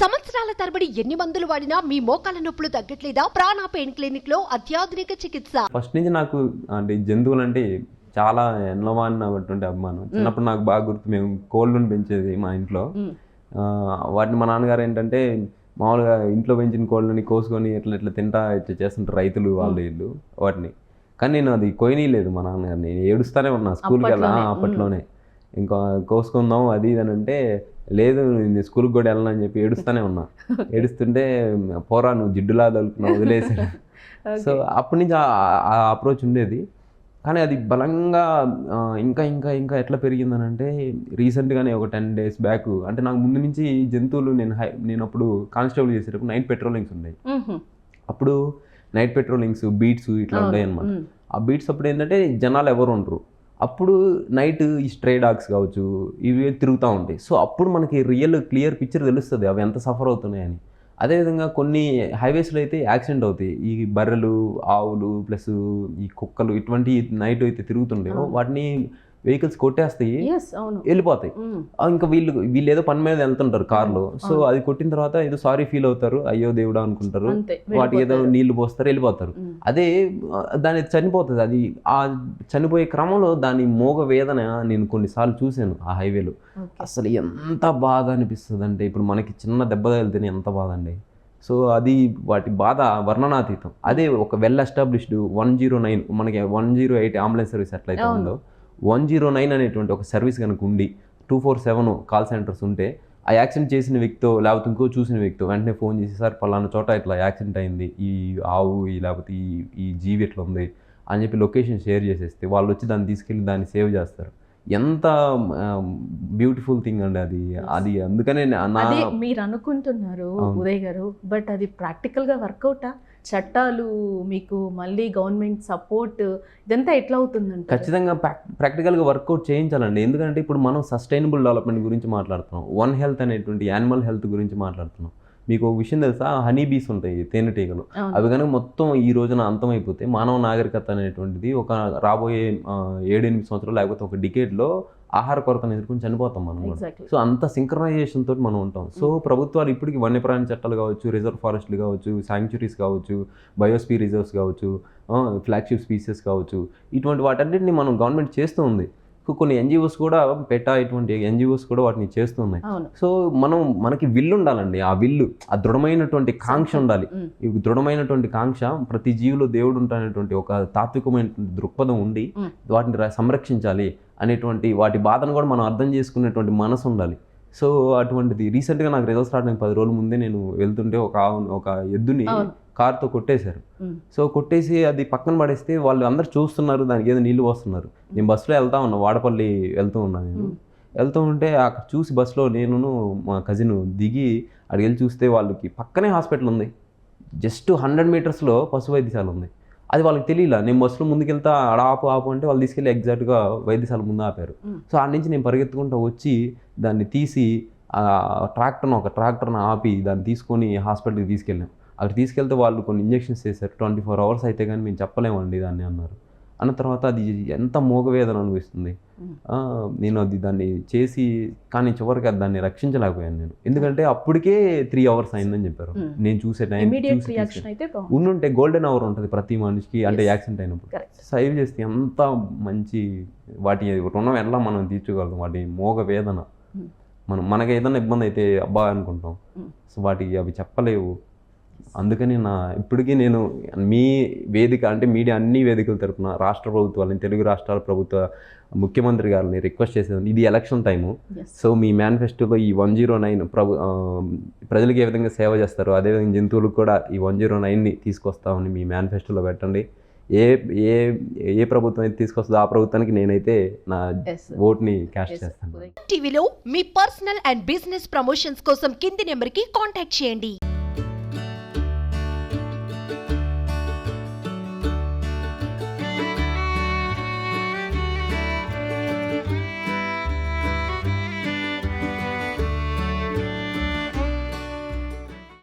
సంవత్సరాల తరబడి ఎన్ని మందులు వాడినా మీ మోకాల నొప్పులు తగ్గట్లేదా? ప్రాణ పెయిన్ క్లినిక్లో అత్యాధునిక చికిత్స. ఫస్ట్ నుంచి నాకు అంటే జంతువులు అంటే చాలా ఎన్నమానటువంటి అభిమానం. చిన్నప్పుడు నాకు బాగా గుర్తు మేము కోళ్ళను పెంచేది మా ఇంట్లో. వాటిని మా నాన్నగారు ఏంటంటే మామూలుగా ఇంట్లో పెంచిన కోళ్ళని కోసుకొని ఇట్లా ఇట్లా తింటా ఇట్లా చేస్తుంటారు రైతులు వాళ్ళు వీళ్ళు వాటిని. కానీ నేను అది కొయ్యనీయలేదు మా నాన్నగారిని. నేను ఏడుస్తానే ఉన్నా స్కూల్కి వెళ్ళా అప్పట్లోనే. ఇంకా కోసుకుందాం అది ఇది అని అంటే లేదు నేను స్కూల్కి కూడా వెళ్ళను అని చెప్పి ఏడుస్తానే ఉన్నా. ఏడుస్తుంటే పోరా నువ్వు జిడ్డులా తలుపుకున్నావు వదిలేసాడు సో అప్పటి నుంచి ఆ- అప్రోచ్ ఉండేది. కానీ అది బలంగా ఇంకా ఇంకా ఇంకా ఎట్లా పెరిగిందని అంటే రీసెంట్గానే ఒక టెన్ డేస్ బ్యాక్ అంటే నాకు ముందు నుంచి జంతువులు నేను హై నేను అప్పుడు కానిస్టేబుల్ చేసేటప్పుడు నైట్ పెట్రోలింగ్స్ ఉండేవి. అప్పుడు నైట్ పెట్రోలింగ్స్ బీట్స్ ఇట్లా ఉండేవి అనమాట ఆ బీట్స్ అప్పుడు ఏంటంటే జనాలు ఎవరు ఉండరు. అప్పుడు నైట్ ఈ స్ట్రే డాగ్స్ కావచ్చు ఇవి తిరుగుతూ ఉంటాయి. సో అప్పుడు మనకి రియల్ క్లియర్ పిక్చర్ తెలుస్తుంది అవి ఎంత సఫర్ అవుతున్నాయని. అదేవిధంగా కొన్ని హైవేస్లో అయితే యాక్సిడెంట్ అవుతాయి. ఈ బర్రెలు ఆవులు ప్లస్ ఈ కుక్కలు ఇటువంటి నైట్ అయితే తిరుగుతుంటాయో వాటిని వెహికల్స్ కొట్టేస్తాయి వెళ్ళిపోతాయి. ఇంకా వీళ్ళు వీళ్ళు ఏదో పని మీద వెళ్తుంటారు కార్లో. సో అది కొట్టిన తర్వాత ఏదో సారీ ఫీల్ అవుతారు అయ్యో దేవుడా అనుకుంటారు. వాటికి ఏదో. నీళ్ళు పోస్తారు వెళ్ళిపోతారు. అదే దాని చనిపోతుంది. అది ఆ చనిపోయే క్రమంలో దాని మోగ వేదన నేను కొన్నిసార్లు చూశాను ఆ హైవేలో. అసలు ఎంత బాధ అనిపిస్తుంది అంటే ఇప్పుడు మనకి చిన్న దెబ్బ తగిలితేనే ఎంత బాధ అండి. సో అది వాటి బాధ వర్ణనాతీతం. అదే ఒక well established one zero nine మనకి one zero eight ambulance service ఎట్లయితే. ఉందో వన్ జీరో నైన్ అనేటువంటి ఒక సర్వీస్ కనుక ఉండి two four seven call centres ఉంటే ఆ యాక్సిడెంట్ చేసిన వ్యక్తితో లేకపోతే ఇంకో చూసిన వ్యక్తితో వెంటనే ఫోన్ చేసి సార్ పలానా చోట ఇట్లా యాక్సిడెంట్ అయింది. ఈ ఆవు ఈ లేకపోతే ఈ ఈ జీవి ఇట్లా ఉంది? అని చెప్పి లొకేషన్ షేర్ చేసేస్తే వాళ్ళు వచ్చి దాన్ని తీసుకెళ్ళి దాన్ని సేవ్ చేస్తారు. ఎంత బ్యూటిఫుల్ థింగ్ అండి అది అది. అందుకనే మీరు అనుకుంటున్నారు. ఉదయ్ గారు బట్ అది ప్రాక్టికల్గా వర్కౌటా? చట్టాలు మీకు మళ్ళీ గవర్నమెంట్ సపోర్ట్ ఇదంతా ఎట్లా అవుతుందంట ఖచ్చితంగా ప్రాక్టికల్గా వర్కౌట్ చేయించాలండి. ఎందుకంటే ఇప్పుడు మనం సస్టైనబుల్ డెవలప్మెంట్ గురించి మాట్లాడుతున్నాం. వన్ హెల్త్ అనేటువంటి యానిమల్ హెల్త్ గురించి మాట్లాడుతున్నాం. మీకు ఒక విషయం తెలుసా? హనీ బీస్ ఉంటాయి తేనెటీగలు. అవి కనుక మొత్తం ఈ రోజున అంతమైపోతే మానవ నాగరికత అనేటువంటిది ఒక రాబోయే ఏడెనిమిది సంవత్సరాలు లేకపోతే ఒక డికేడ్లో ఆహార కొరతను ఎదుర్కొని చనిపోతాం మనం. సో అంత సింక్రనైజేషన్ తోటి మనం ఉంటాం. సో ప్రభుత్వాలు ఇప్పటికి వన్యప్రాణి చట్టాలు కావచ్చు రిజర్వ్ ఫారెస్ట్లు కావచ్చు శాంక్చురీస్ కావచ్చు బయోస్పీ రిజర్వ్స్ కావచ్చు ఫ్లాగ్షిప్ స్పీసెస్ కావచ్చు ఇటువంటి వాటన్నిటిని మనం గవర్నమెంట్ చేస్తూ ఉంది. కొన్ని ఎన్జిఓస్ కూడా పెట్టా ఇటువంటి ఎన్జిఓస్ కూడా వాటిని చేస్తూ ఉన్నాయి అవును. సో మనం మనకి విల్లు ఉండాలండి. ఆ విల్లు ఆ దృఢమైనటువంటి కాంక్ష ఉండాలి. దృఢమైనటువంటి కాంక్ష ప్రతి జీవిలో దేవుడు ఉంటానటువంటి ఒక తాత్వికమైనటువంటి దృక్పథం ఉండి. వాటిని సంరక్షించాలి అనేటువంటి వాటి బాధను కూడా మనం అర్థం చేసుకునేటువంటి మనసు ఉండాలి. సో అటువంటిది. రీసెంట్గా నాకు రిజల్ట్స్ రావడానికి పది రోజుల ముందే నేను వెళ్తుంటే ఒక ఒక ఎద్దుని. కార్తో కొట్టేశారు. సో కొట్టేసి అది పక్కన పడేస్తే వాళ్ళు అందరు చూస్తున్నారు దానికి ఏదో నీళ్ళు పోస్తున్నారు. నేను బస్సులో వెళ్తా ఉన్నా వాడపల్లి వెళ్తూ ఉన్నా నేను. వెళ్తూ ఉంటే అక్కడ చూసి బస్సులో నేను మా కజిన్ దిగి అక్కడికి వెళ్ళి చూస్తే వాళ్ళకి పక్కనే హాస్పిటల్ ఉంది. జస్ట్ హండ్రెడ్ మీటర్స్లో పశు వైద్యశాల ఉంది. అది వాళ్ళకి తెలియలా నేను బస్సులో ముందుకెళ్తా ఆడ ఆపు ఆపు అంటే వాళ్ళు తీసుకెళ్ళి ఎగ్జాక్ట్గా వైద్యశాల ముందు ఆపారు. సో ఆడ నుంచి నేను పరిగెత్తుకుంటూ వచ్చి దాన్ని తీసి ఆ ట్రాక్టర్ను ఒక ట్రాక్టర్ను ఆపి దాన్ని తీసుకొని హాస్పిటల్కి తీసుకెళ్ళాం. అక్కడ తీసుకెళ్తే వాళ్ళు కొన్ని ఇంజెక్షన్స్ చేశారు. ట్వంటీ ఫోర్ అవర్స్ అయితే కానీ మేము చెప్పలేమండి దాన్ని అన్నారు. అన్న తర్వాత అది ఎంత మోగవేదన అనిపిస్తుంది. నేను అది దాన్ని చేసి కానీ చివరికి అది దాన్ని రక్షించలేకపోయాను నేను. ఎందుకంటే అప్పటికే త్రీ అవర్స్ అయిందని చెప్పారు. నేను చూసే టైం ఉండుంటే గోల్డెన్ అవర్ ఉంటుంది ప్రతి మనిషికి అంటే. యాక్సిడెంట్ అయినప్పుడు. సేవ్ చేస్తే ఎంత మంచి వాటి రుణం ఎలా మనం తీర్చగలుగుతాం వాటి మోగ వేదన. మనం మనకి ఏదైనా ఇబ్బంది అయితే అబ్బా అనుకుంటాం. సో వాటికి అవి చెప్పలేవు. అందుకని నా ఇప్పటికీ నేను మీ వేదిక అంటే మీడియా అన్ని వేదికల తరపున రాష్ట్ర ప్రభుత్వాలని తెలుగు రాష్ట్రాల ప్రభుత్వ ముఖ్యమంత్రి గారిని రిక్వెస్ట్ చేసేది ఇది ఎలక్షన్ టైము. సో మీ మేనిఫెస్టోలో ఈ వన్ జీరో నైన్ ప్రభు ప్రజలకు ఏ విధంగా సేవ చేస్తారో అదేవిధంగా జంతువులకు కూడా ఈ వన్ జీరో నైన్ని తీసుకొస్తామని మీ మేనిఫెస్టోలో పెట్టండి. ఏ ఏ ఏ ప్రభుత్వం అయితే తీసుకొస్తుందో ఆ ప్రభుత్వానికి నేనైతే నా ఓట్ని క్యాష్ చేస్తాను. టీవీలో మీ పర్సనల్ అండ్ బిజినెస్ ప్రమోషన్స్ కోసం కింది నెంబర్కి కాంటాక్ట్ చేయండి.